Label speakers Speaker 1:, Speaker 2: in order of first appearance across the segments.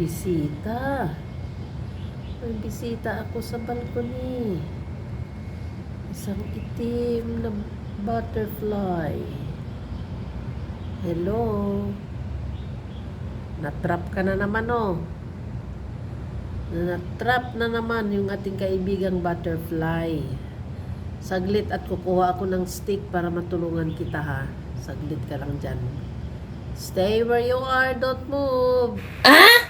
Speaker 1: bisita. May bisita ako sa balcony. Isang itim na butterfly. Hello. Natrap ka na naman oh. Natrap na naman yung ating kaibigang butterfly. Saglit at kukuha ako ng stick para matulungan kita ha. Saglit ka lang dyan. Stay where you are, don't move. Ah?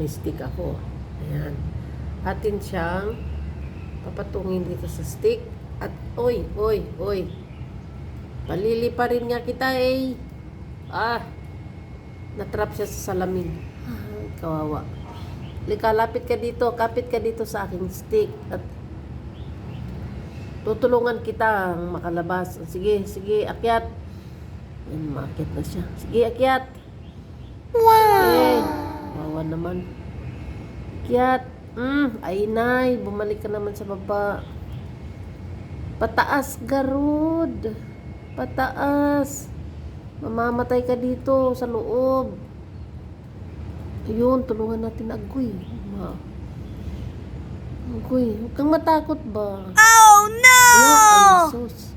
Speaker 1: May stick ako. Ayan. Atin siyang papatungin dito sa stick. At, oy, oy, oy. Palili pa rin nga kita eh. Ah, natrap siya sa salamin. Ah, kawawa. Lika, lapit ka dito. Kapit ka dito sa aking stick. At tutulungan kita makalabas. Sige, sige, akyat. Yan, maakyat na siya. Sige, akyat. Wow! Eh, wawa naman. Akyat. Mm, ay nay, bumalik ka naman sa baba. Pataas, Garud. Pataas. Mamamatay ka dito sa loob. Ayun, tulungan natin Agoy. Ma. Agoy, huwag kang matakot ba?
Speaker 2: Oh no!
Speaker 1: Yeah, ay, sus.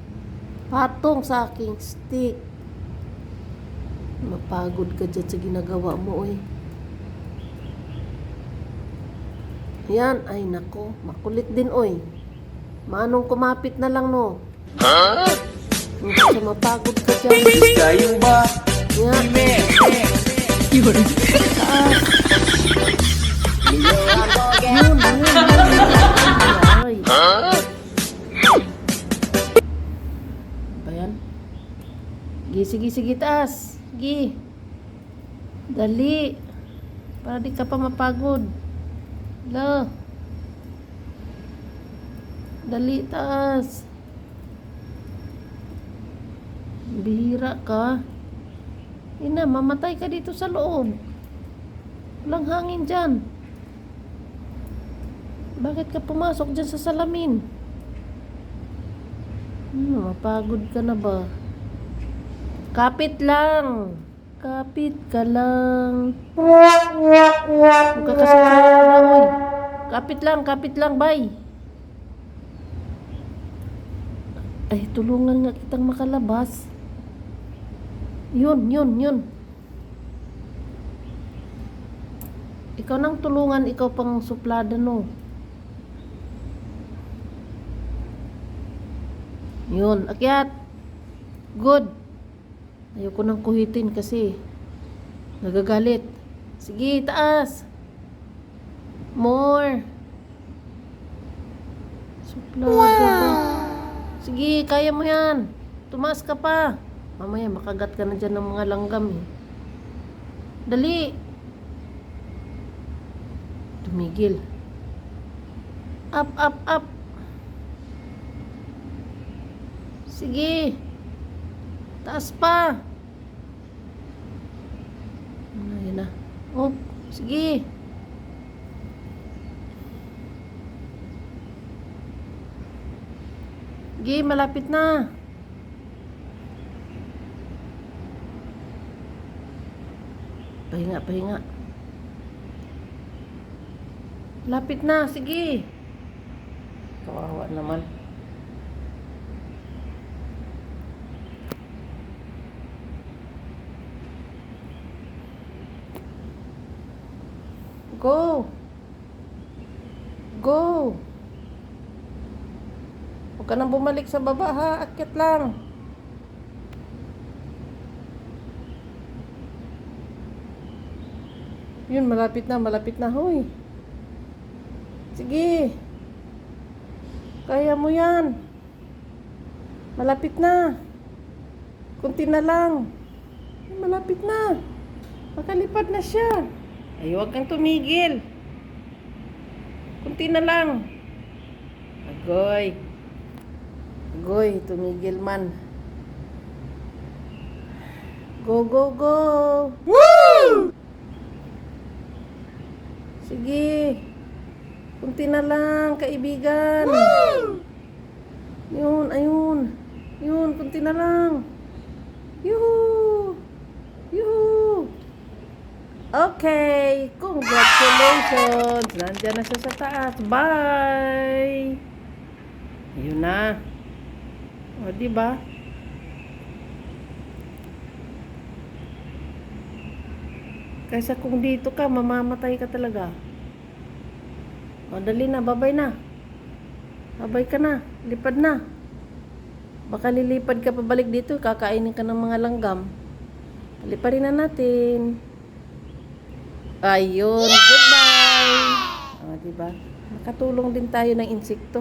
Speaker 1: Patong sa aking stick. Mapagod ka dyan sa ginagawa mo, eh. Yan, ay nako, makulit din, oy. Manong kumapit na lang, no? Ha? Huh? mapagod ka dyan.
Speaker 3: Kayo ba?
Speaker 1: Yan. Yun, yun, yun, yun. Yan? Sige, sige, sige, taas. Sige. Dali. Para di ka pa mapagod. Lo. Dali, taas. Bihira ka. Ina, mamatay ka dito sa loob. Walang hangin dyan. Bakit ka pumasok dyan sa salamin? Hmm, mapagod ka na ba? Kapit lang. Kapit ka lang. Huwag ka na, oy. Kapit lang, kapit lang, bay. Ay, tulungan nga kitang makalabas. Yun, yun, yun. Ikaw nang tulungan, ikaw pang suplada no. Yun, akyat. Good. Ayoko nang kuhitin kasi nagagalit. Sige, taas. More. Suplada ba? Sige, kaya mo yan. Tumaas ka pa. Mamaya makagat ka na dyan ng mga langgam eh. Dali. Tumigil. Up, up, up. Sige. Taas pa. Ano, yun na. Oh, sige. Sige, malapit na. Pahinga, pahinga. Lapit na, sige. Kawawa naman. Go. Go. Huwag ka nang bumalik sa baba ha. Akit lang. Yun, malapit na, malapit na. Hoy. Sige. Kaya mo yan. Malapit na. Kunti na lang. Malapit na. Makalipad na siya. Ay, huwag kang tumigil. Kunti na lang. Agoy. Agoy, tumigil man. Go, go, go. Woo! Sige. Kunti na lang, kaibigan. Yun, ayun. Yun, kunti na lang. Yuhu! Okay, congratulations! Nandiyan na siya sa taas. Bye! Yun na. O, di ba? Kaysa kung dito ka, mamamatay ka talaga. O, dali na, babay na. Babay ka na, lipad na. Baka lilipad ka pabalik dito, kakainin ka ng mga langgam. Liparin na natin. Ayun, goodbye. O, diba? Nakatulong din tayo ng insekto.